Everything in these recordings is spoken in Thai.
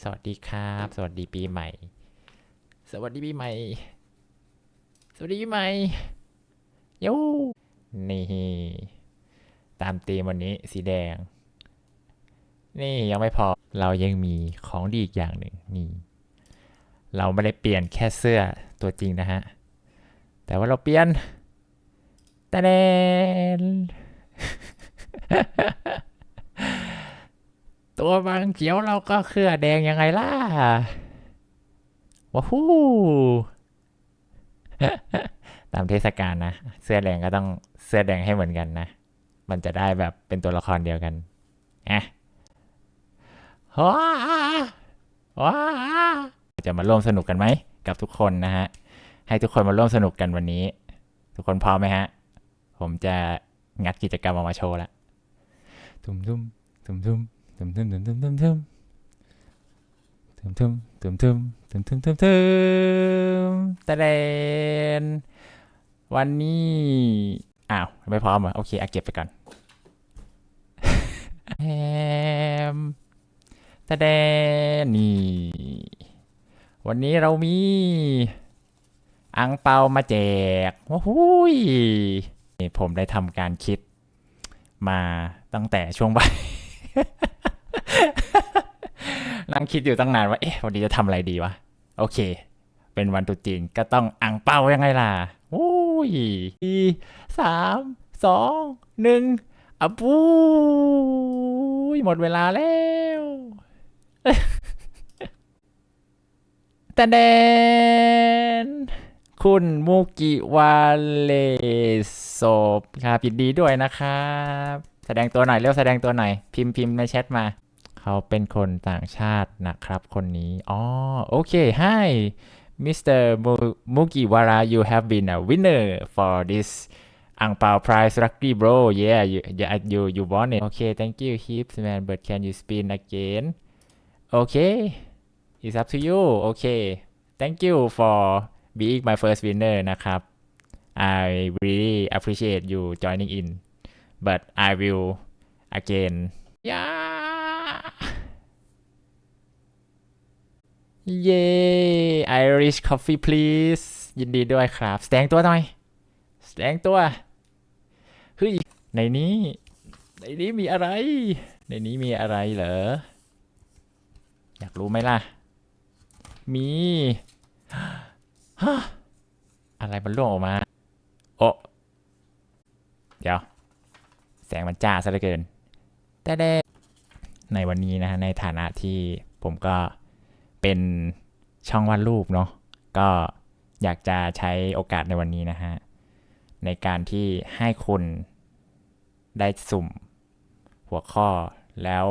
สวัสดีครับ สวัสดีปีใหม่ สวัสดีปีใหม่ สวัสดีปีใหม่ยูนี่ตามธีมวันนี้สีแดง นี่ยังไม่พอเรายังมีของดีอีกอย่างหนึ่งนี่ เราไม่ได้เปลี่ยนแค่เสื้อตัวจริงนะฮะ แต่ว่าเราเปลี่ยนตะแดน ตัวบางเขียวเราก็เครือแดงยังไงล่ะว้าวฮู้ตามเทศกาลนะ เสื้อแดงก็ต้องเสื้อแดงให้เหมือนกันนะ มันจะได้แบบเป็นตัวละครเดียวกันอะว้าว้าจะมาร่วมสนุกกันไหม กับทุกคนนะฮะ ให้ทุกคนมาร่วมสนุกกันวันนี้ ทุกคนพร้อมไหมฮะ ผมจะงัดกิจกรรมออกมาโชว์ละ ทุ่มทุ่มทุ่มทุ่ม ทึมทึมทึมทึมทึมทึมทึมทึมทึมทึมทึมทึมทึมทึมตะเดนวันนี้ อ้าว ไม่พร้อมเหรอโอเคเอาเก็บไปก่อนแฮมตะเดนนี่วันนี้เรามี อังเปามาแจกว้าหุยนี่ผมได้ทำการคิดมาตั้งแต่ช่วงบ่าย นั่งคิดอยู่ตั้งนานว่า เอ๊ะ วันนี้จะทำอะไรดีวะ โอเค เป็นวันตุจีนก็ต้องอังเปายังไงล่ะโอ้ยสี่สามสองหนึ่งอะปูยหมดเวลาแล้วแต่เดนคุณมูกิวาเลโซบครับยินดีด้วยนะครับ แสดงตัวหน่อย เร็วแสดงตัวหน่อย พิมพ์พิมพ์ในแชทมา เขาเป็นคนต่างชาตินะครับ คนนี้ อ๋อ โอเค Hi Mr. Mu- Mugiwara you have been a winner for this Ang Pao prize lucky bro yeah you yeah, you you won it okay thank you hips man but can you spin again okay it's up to you okay thank you for being my first winner นะครับ I really appreciate you joining in but I will again yeah เย้ Irish coffee please ยินดีด้วยครับ แสดงตัวหน่อย แสดงตัว เฮ้ย ในนี้ ในนี้มีอะไร ในนี้มีอะไรเหรอ อยากรู้ไหมล่ะ มีฮะอะไรมันร่วงออกมา โอ้ เดี๋ยว แสงมันจ้าซะเหลือเกินแต่แด ในวันนี้นะฮะในฐานะที่ผมก็เป็นช่องวาดรูปเนาะก็อยากจะใช้โอกาสในวันนี้นะฮะ ในการที่ให้คุณได้สุ่มหัวข้อแล้ว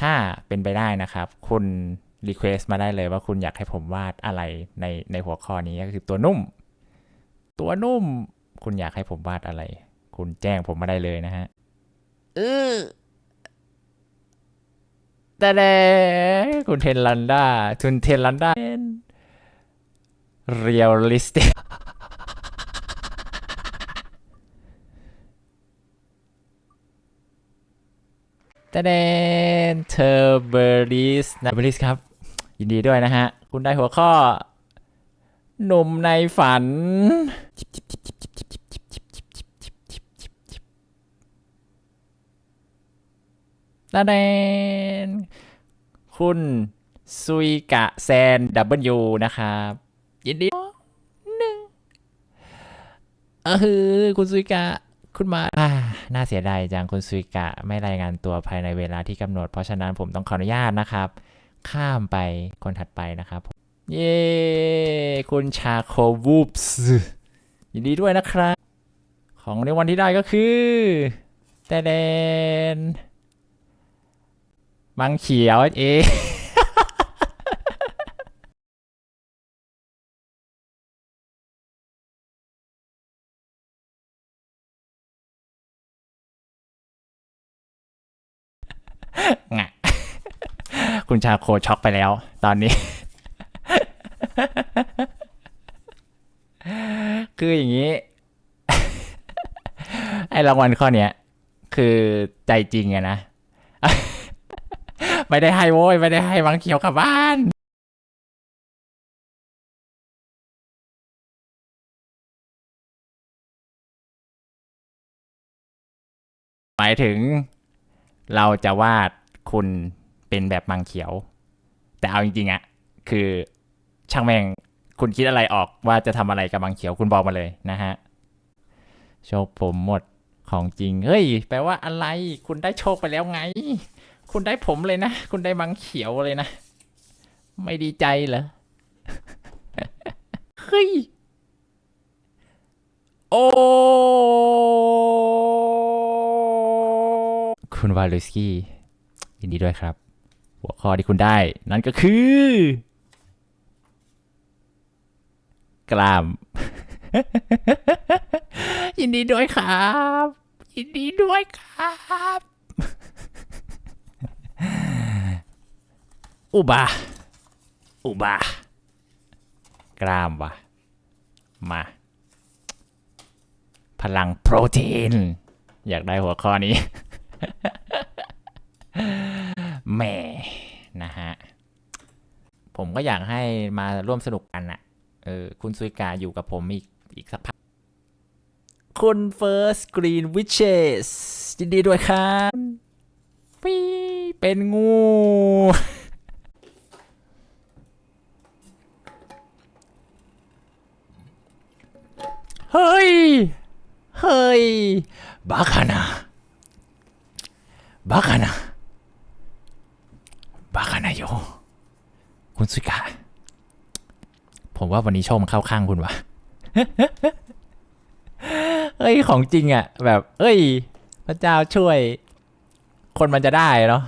ถ้าเป็นไปได้นะครับ คุณรีเควสมาได้เลยว่าคุณอยากให้ผมวาดอะไรในในหัวข้อนี้ก็คือตัวนุ่ม ตัวนุ่ม คุณอยากให้ผมวาดอะไร คุณแจ้งผมมาได้เลยนะฮะเออ แต่แดคุณเทนลันดาคุณเทนลันดาเรียลลิสติกแต่แดนเทอร์เบอริสนะเบอริสครับ ยินดีด้วยนะฮะ คุณได้หัวข้อ หนุ่มในฝัน ตาแดนคุณซุยกะแซนดับเบิลยูนะครับ ยินดีหนึ่งเออคือคุณซุยกะคุณมาอ่าน่าเสียดายจังคุณซุยกะไม่รายงานตัวภายในเวลาที่กำหนด เพราะฉะนั้นผมต้องขออนุญาตนะครับ ข้ามไปคนถัดไปนะครับ เย้ คุณชาโควูปส์ยินดีด้วยนะครับ ของในวันที่ได้ก็คือแต่แดน มังเขียวเองงะคุณชาโคช็อกไปแล้ว ตอนนี้ คืออย่างนี้ ไอรางวัลข้อเนี้ย คือใจจริงอะนะ ไม่ได้ให้โว้ยไม่ได้ให้มังเขียวกลับบ้านหมายถึง เราจะวาดคุณเป็นแบบมังเขียว แต่เอาจริงๆอะคือช่างแม่งคุณคิดอะไรออกว่าจะทำอะไรกับมังเขียวคุณบอกมาเลยนะฮะโชคผมหมดของจริง เฮ้ย แปลว่าอะไร คุณได้โชคไปแล้วไง คุณได้ผมเลยนะ คุณได้มังเขียวเลยนะ ไม่ดีใจเหรอเฮ้ยโอ้คุณวาลุสกี้ยินดีด้วยครับ หัวข้อที่คุณได้ นั่นก็คือ กลาม ยินดีด้วยครับ ยินดีด้วยครับ อุบา อุบากล้ามวะมา พลังโปรตีน อยากได้หัวข้อนี้แหม่นะฮะ ผมก็อยากให้มาร่วมสนุกกันน่ะเออ คุณซุยกาอยู่กับผมอีกอีกสักพัก คุณ First Green Witches ยินดีด้วยครับปีเป็นงู เฮ้ย เฮ้ย บ้าขนาบ้าขนาบ้าขนาโยคุณสุกาผมว่าวันนี้โชคมันเข้าข้างคุณวะเอ้ย ของจริงอะ่ะ แบบ เอ้ย พระเจ้าช่วย คนมันจะได้เนาะ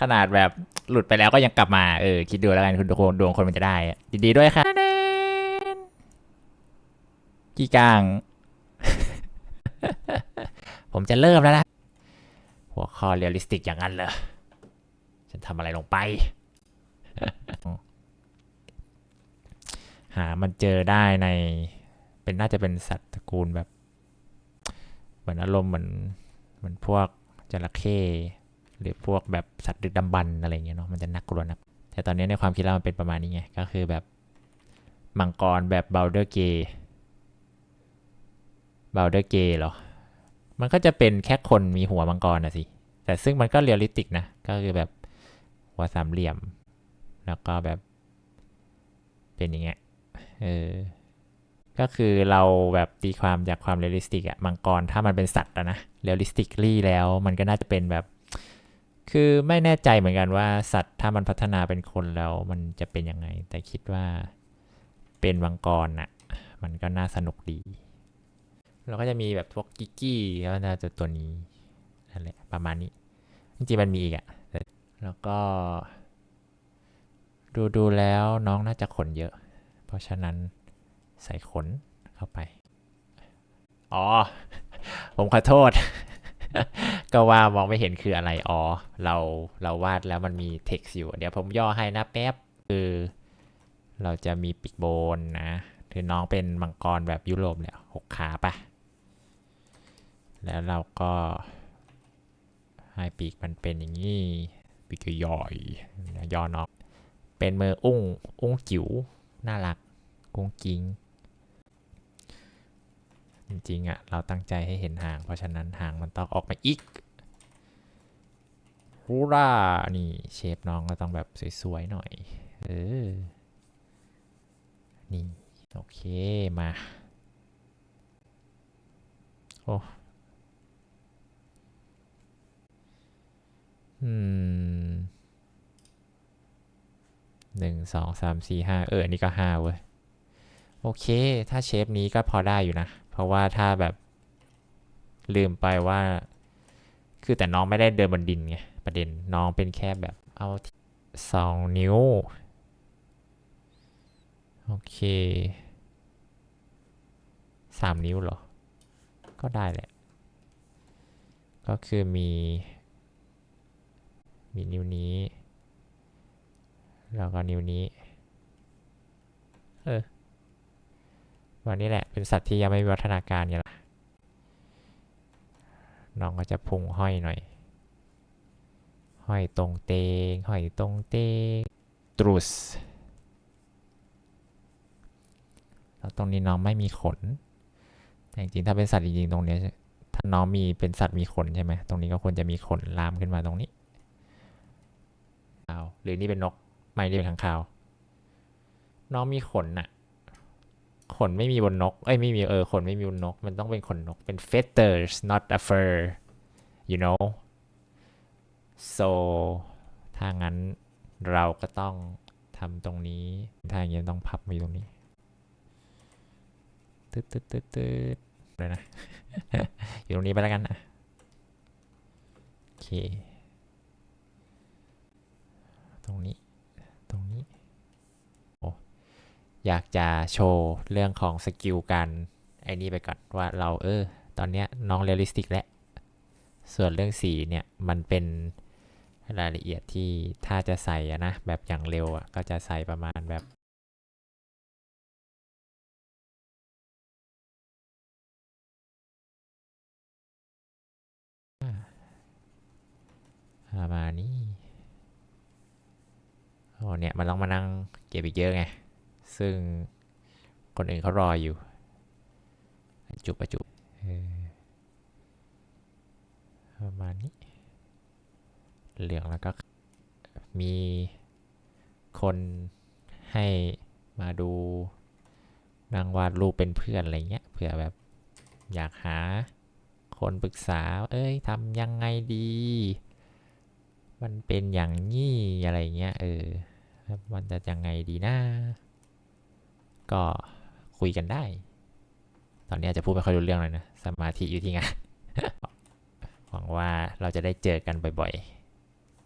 ขนาดแบบหลุดไปแล้วก็ยังกลับมา เออ คิดดูแล้วกันคุณดวงดวงคนมันจะได้ ดีดีด้วยค่ะ กี่กลาง ผมจะเริ่มแล้วนะ หัวข้อเรียลลิสติกอย่างนั้นเหรอ ฉันทำอะไรลงไป หามันเจอได้ใน เป็นน่าจะเป็นสัตว์ตระกูลแบบ เหมือนอารมณ์เหมือนเหมือนพวกจระเข้หรือพวกแบบสัตว์ดึกดำบรรอะไรเงี้ยเนาะมันจะน่ากลัวนะแต่ตอนนี้ในความคิดเรามันเป็นประมาณนี้ไง ก็คือแบบมังกรแบบเบลเดอร์เกย์ บลเดอร์เกเหรอ มันก็จะเป็นแค่คนมีหัวมังกรนะสิ แต่ซึ่งมันก็เรียลลิติกนะ ก็คือแบบหัวสามเหลี่ยม แล้วก็แบบ เป็นอย่างเงี้ย เออ ก็คือเราแบบตีความจากความเรียลลิสติกอะมังกรถ้ามันเป็นสัตว์อะนะ เรียลลิสติกลี่แล้วมันก็น่าจะเป็นแบบ คือไม่แน่ใจเหมือนกันว่าสัตว์ถ้ามันพัฒนาเป็นคนแล้วมันจะเป็นยังไง แต่คิดว่าเป็นมังกรน่ะมันก็น่าสนุกดี แล้วก็จะมีแบบพวกกิกกี้ก็น่าจะตัวนี้นั่นแหละประมาณนี้จริงๆมันมีอีกอะแล้วก็ ดูดูแล้วน้องน่าจะขนเยอะ เพราะฉะนั้นใส่ขนเข้าไป อ๋อ ผมขอโทษ ก็ว่ามองไม่เห็นคืออะไร อ๋อ เราเราวาดแล้วมันมี text อยู่ เดี๋ยวผมย่อให้นะแป๊บ คือเราจะมีปีกโบนนะ คือน้องเป็นมังกรแบบยุโรปเนี่ยหกขาปะ แล้วเราก็ให้ปีกมันเป็นอย่างนี้ ปีกย่อยย่อน้องเป็นมืออุ้ง อุ้งจิ๋ว น่ารัก กุ้งกิ้ง จริงๆอะ่ะ เราตั้งใจให้เห็นหาง เพราะฉะนั้นหางมันต้องออกมาอีกฮูรานี่ เชฟน้องก็ต้องแบบสวยๆหน่อย เออ นี่ โอเค มา โอ้ อืม หนึ่งสองสามสี่ห้าเอออันนี้ก็ห้าเว้ย โอเค ถ้าเชฟนี้ก็พอได้อยู่นะ เพราะว่าถ้าแบบลืมไปว่า คือแต่น้องไม่ได้เดินบนดินไง ประเด็นน้องเป็นแค่แบบเอาสองนิ้ว โอเคสามนิ้วเหรอ ก็ได้แหละ ก็คือมี มีนิ้วนี้ แล้วก็นิ้วนี้ เออ วันนี้แหละเป็นสัตว์ที่ยังไม่มีวัฒนาการอย่างละน้องก็จะพุงห้อยหน่อย ห้อยตรงเตง ห้อยตรงเตงตรุสแล้วตรงนี้น้องไม่มีขน แต่จริงๆถ้าเป็นสัตว์จริงๆตรงนี้ถ้าน้องมีเป็นสัตว์มีขนใช่ไหมตรงนี้ก็ควรจะมีขนลามขึ้นมาตรงนี้ หรือนี่เป็นนก ไม่ได้เป็นข้างคาว น้องมีขนน่ะ ขนไม่มีบนนก เอ้ยไม่มีเออขนไม่มีบนนก มันต้องเป็นขนนก เป็น feathers not a fur you know so ถ้างั้นเราก็ต้องทำตรงนี้ ถ้าอย่างนี้ต้องพับมาอยู่ตรงนี้ ตึ๊ดตึ๊ดตึ๊ดตึ๊ดเลยนะ อยู่ตรงนี้ไปแล้วกันนะ โอเค รงนี้ ตรงนี้โอ้อยากจะโชว์เรื่องของสกิลการไอ้นี่ไปก่อนว่าเราเออ ตอนเนี้ยน้องเรียลลิสติกแล้ว ส่วนเรื่องสีเนี่ย มันเป็นรายละเอียดที่ถ้าจะใส่นะ แบบอย่างเร็วอะก็จะใส่ประมาณแบบประมาณนี้ โอ้เนี่ยมันต้องมานั่งเก็บอีกเยอะไง ซึ่งคนอื่นเขารออยู่ จุบอะจุบประมาณนี้ เหลืองแล้วก็มีคนให้มาดูนางวาดรูปเป็นเพื่อนอะไรเงี้ยเผื่อแบบอยากหาคนปรึกษา เอ้ยทำยังไงดี มันเป็นอย่างนี้อะไรเงี้ยเออ มันจะยังไงดีนะ ก็คุยกันได้ ตอนนี้อาจจะพูดไม่ค่อยรู้เรื่องเลยนะ สมาธิอยู่ที่งาน หวังว่าเราจะได้เจอกันบ่อย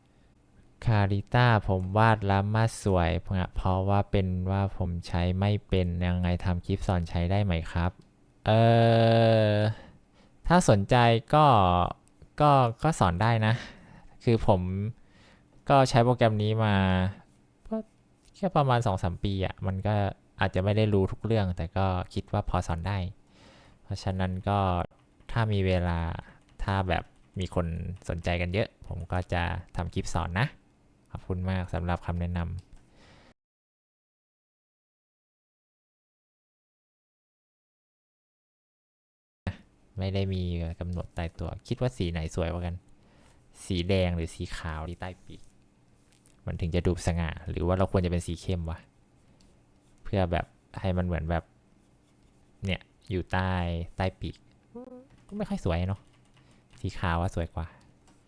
ๆ คาริต้าผมวาดแล้วมาสวย เพราะว่าเป็นว่าผมใช้ไม่เป็นยังไงทำคลิปสอนใช้ได้ไหมครับ เออถ้าสนใจก็ก็ก็สอนได้นะ คือผมก็ใช้โปรแกรมนี้มา ค่ประมาณ2-3ปีอะ่ะมันก็อาจจะไม่ได้รู้ทุกเรื่อง แต่ก็คิดว่าพอสอนได้ เพราะฉะนั้นก็ถ้ามีเวลาถ้าแบบมีคนสนใจกันเยอะ ผมก็จะทำคลิปสอนนะ ขอบคุณมากสำหรับคำแนะนำไม่ได้มีกำหนดตายตัว คิดว่าสีไหนสวยกว่ากัน สีแดงหรือสีขาวที่ใต้ปีก มันถึงจะดูสง่า หรือว่าเราควรจะเป็นสีเข้มวะ เพื่อแบบให้มันเหมือนแบบ เนี่ย อยู่ใต้ใต้ปีก ก็ไม่ค่อยสวยเนาะ สีขาวว่าสวยกว่า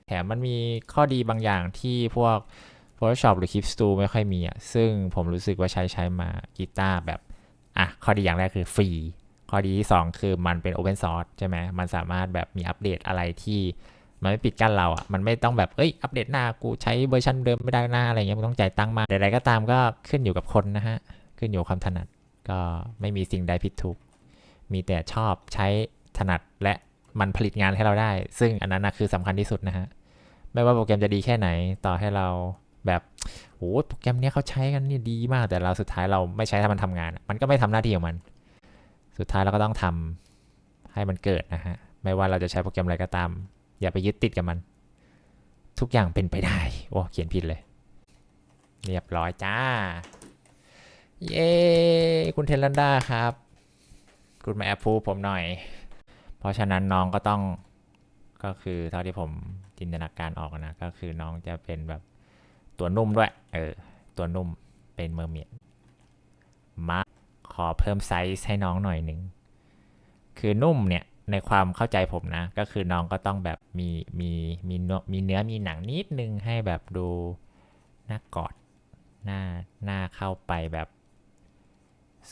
แถมมันมีข้อดีบางอย่างที่พวก Photoshop หรือ Clip Studio ไม่ค่อยมีอะ ซึ่งผมรู้สึกว่าใช้ใช้มากีตาร์แบบ อะ ข้อดีอย่างแรกคือฟรี ข้อดีที่ 2 คือมันเป็น Open Source ใช่ไหม มันสามารถแบบมีอัปเดตอะไรที่ มันไม่ปิดกั้นเราอะ มันไม่ต้องแบบ เอ้ย อัปเดตหน้า กูใช้เวอร์ชันเดิมไม่ได้หน้าอะไรเงี้ย มันต้องจ่ายตังค์มาใดๆก็ตามก็ขึ้นอยู่กับคนนะฮะ ขึ้นอยู่ความถนัด ก็ไม่มีสิ่งใดผิดถูก มีแต่ชอบใช้ถนัดและมันผลิตงานให้เราได้ ซึ่งอันนั้นนะคือสำคัญที่สุดนะฮะ ไม่ว่าโปรแกรมจะดีแค่ไหน ต่อให้เราแบบโอ้โปรแกรมเนี้ยเขาใช้กันนี่ดีมาก แต่เราสุดท้ายเราไม่ใช้ถ้ามันทำงาน มันก็ไม่ทำหน้าที่ของมัน สุดท้ายเราก็ต้องทำให้มันเกิดนะฮะ ไม่ว่าเราจะใช้โปรแกรมอะไรก็ตาม อย่าไปยึดติดกับมัน ทุกอย่างเป็นไปได้ โอ้เขียนผิดเลย เรียบร้อยจ้า เย้คุณเทลันดาครับ คุณมาแอปพูผมหน่อย เพราะฉะนั้นน้องก็ต้องก็คือเท่าที่ผมจินตนาการออกนะ ก็คือน้องจะเป็นแบบตัวนุ่มด้วย เออ ตัวนุ่มเป็นเมอร์เมียดมาขอเพิ่มไซส์ให้น้องหน่อยหนึ่ง คือนุ่มเนี่ย ในความเข้าใจผมนะ ก็คือน้องก็ต้องแบบมีมีมีเนื้อมีเนื้อมีหนังนิดนึงให้แบบดูน่ากอดหน้าหน้าเข้าไปแบบ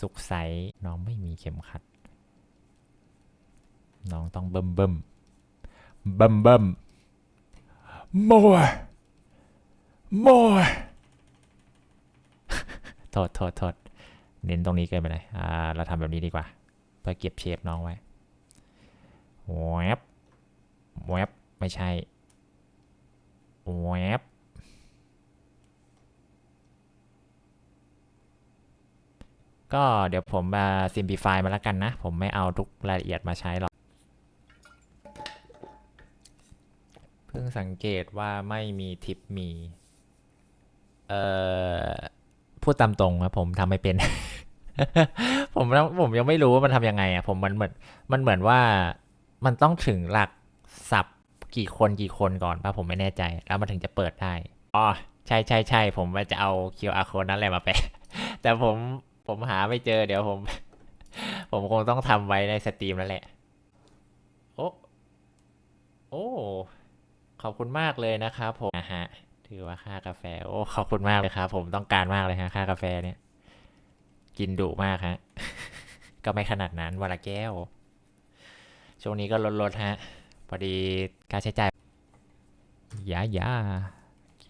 สุกใสน้องไม่มีเข็มขัด น้องต้องเบิ่มเบิ่มเบิ่มเบิ่ม more more โทษโทษโทษเน้นตรงนี้เกินไปเลยอ่าเราทำแบบนี้ดีกว่าเพื่อเก็บเชฟน้องไว้ แวบแวบไม่ใช่แวบก็เดี๋ยวผมมา simplify มาแล้วกันนะ ผมไม่เอาทุกรายละเอียดมาใช้หรอก เพิ่งสังเกตว่าไม่มีทิปมี เอ่อ พูดตามตรงครับผมทำไม่เป็น ผมผมยังไม่รู้ว่ามันทำยังไงอะ ผมมันเหมือนมันเหมือนว่า มันต้องถึงหลักสับกี่คนกี่คนก่อนป่ะผมไม่แน่ใจ แล้วมันถึงจะเปิดได้อ๋อใช่ใช่ใช่ผมจะเอา QR code นั่นแหละมาแปะแต่ผมผมหาไม่เจอเดี๋ยวผม ผมคงต้องทำไว้ในสตรีมแล้วแหละ โอ้โอ้ขอบคุณมากเลยนะครับผมนะฮะถือว่าค่ากาแฟ โอ้ขอบคุณมากเลยครับผมต้องการมากเลยฮะค่ากาแฟเนี่ย กินดุมากฮะก็ไม่ขนาดนั้นวันละแก้ว ช่วงนี้ก็ลดๆฮะพอดีค่าใช้จ่ายยายาโอเค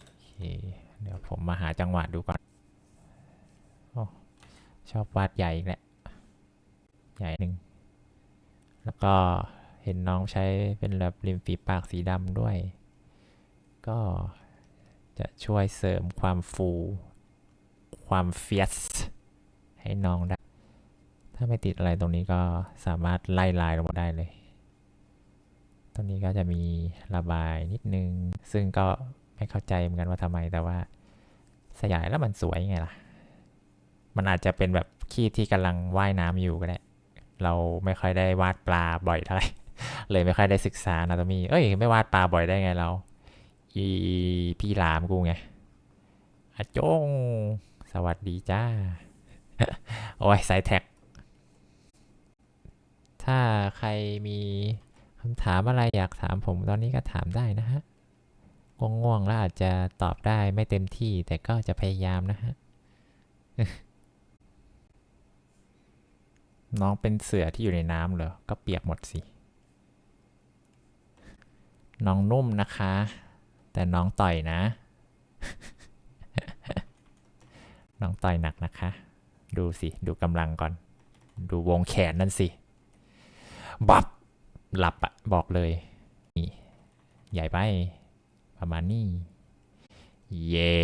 โอเคเดี๋ยวผมมาหาจังหวะดูก่อนโอ้ชอบวาดใหญ่อีกแหละใหญ่หนึ่งแล้วก็เห็นน้องใช้เป็นแบบริมฝีปากสีดำด้วย ก็จะช่วยเสริมความฟู ความเฟียสให้น้องได้ ถ้าไม่ติดอะไรตรงนี้ก็สามารถไล่ลายลงมาได้เลย ตรงนี้ก็จะมีระบายนิดนึง ซึ่งก็ไม่เข้าใจเหมือนกันว่าทำไม แต่ว่าสยายแล้วมันสวยไงล่ะ มันอาจจะเป็นแบบขี้ที่กำลังว่ายน้ำอยู่ก็ได้ เราไม่ค่อยได้วาดปลาบ่อยเท่าไหร่ เลยไม่ค่อยได้ศึกษานาตมี เอ้ย ไม่วาดปลาบ่อยได้ไงเรา อีพี่หลามกูไงอาจง สวัสดีจ้า โอ้ยสายแท็ก ถ้าใครมีคำถามอะไรอยากถามผมตอนนี้ก็ถามได้นะฮะง่วงๆแล้วอาจจะตอบได้ไม่เต็มที่แต่ก็จะพยายามนะฮะ น้องเป็นเสือที่อยู่ในน้ำเหรอ ก็เปียกหมดสิ น้องนุ่มนะคะ แต่น้องต่อยนะ น้องต่อยหนักนะคะ ดูสิ ดูกำลังก่อน ดูวงแขนนั่นสิ บับหลับอะบอกเลยนี่ใหญ่ไปประมาณนี้เย้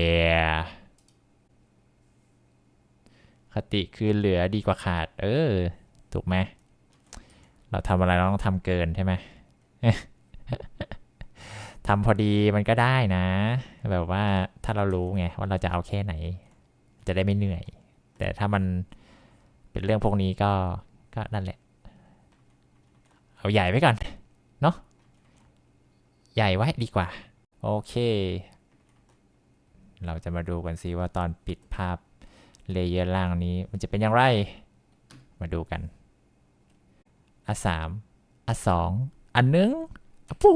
คติคือเหลือดีกว่าขาด เออ ถูกไหมเราทำอะไรเราต้องทำเกินใช่ไหมทำพอดีมันก็ได้นะ แบบว่าถ้าเรารู้ไงว่าเราจะเอาแค่ไหน จะได้ไม่เหนื่อย แต่ถ้ามันเป็นเรื่องพวกนี้ก็ก็นั่นแหละ เอาใหญ่ไว้ก่อนเนาะใหญ่ไว้ดีกว่า โอเค เราจะมาดูกันซิว่าตอนปิดภาพเลเยอร์ล่างนี้มันจะเป็นอย่างไร มาดูกันอะสามอะสองอันหนึ่งอะปู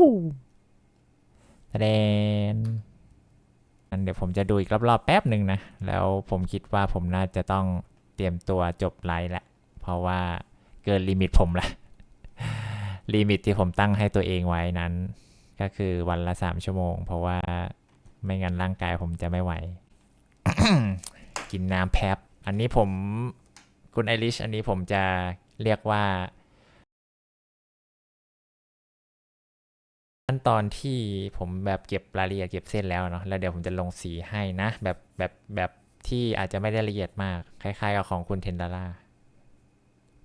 แสดงอันเดี๋ยวผมจะดูอีกรอบๆแป๊บหนึ่งนะ แล้วผมคิดว่าผมน่าจะต้องเตรียมตัวจบไลฟ์ละ เพราะว่าเกินลิมิตผมละ ลิมิตที่ผมตั้งให้ตัวเองไว้นั้น ก็คือวันละสามชั่วโมง เพราะว่าไม่งั้นร่างกายผมจะไม่ไหว กินน้ำแพบอันนี้ผมคุณไอริช อันนี้ผมจะเรียกว่า ขั้นตอนที่ผมแบบเก็บรายละเอียดเก็บเส้นแล้วเนาะแล้วเดี๋ยวผมจะลงสีให้นะ แบบแบบแบบที่อาจจะไม่ได้ละเอียดมาก คล้ายๆกับของคุณเทนดาร่า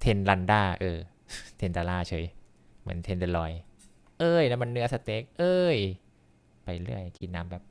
เทนลันดาเออ เทนดาร่าเฉย เหมือนเทนเดอร์ลอย เอ้ย แล้วมันเนื้อสเต็ก เอ้ย ไปเรื่อย กินน้ำแบบ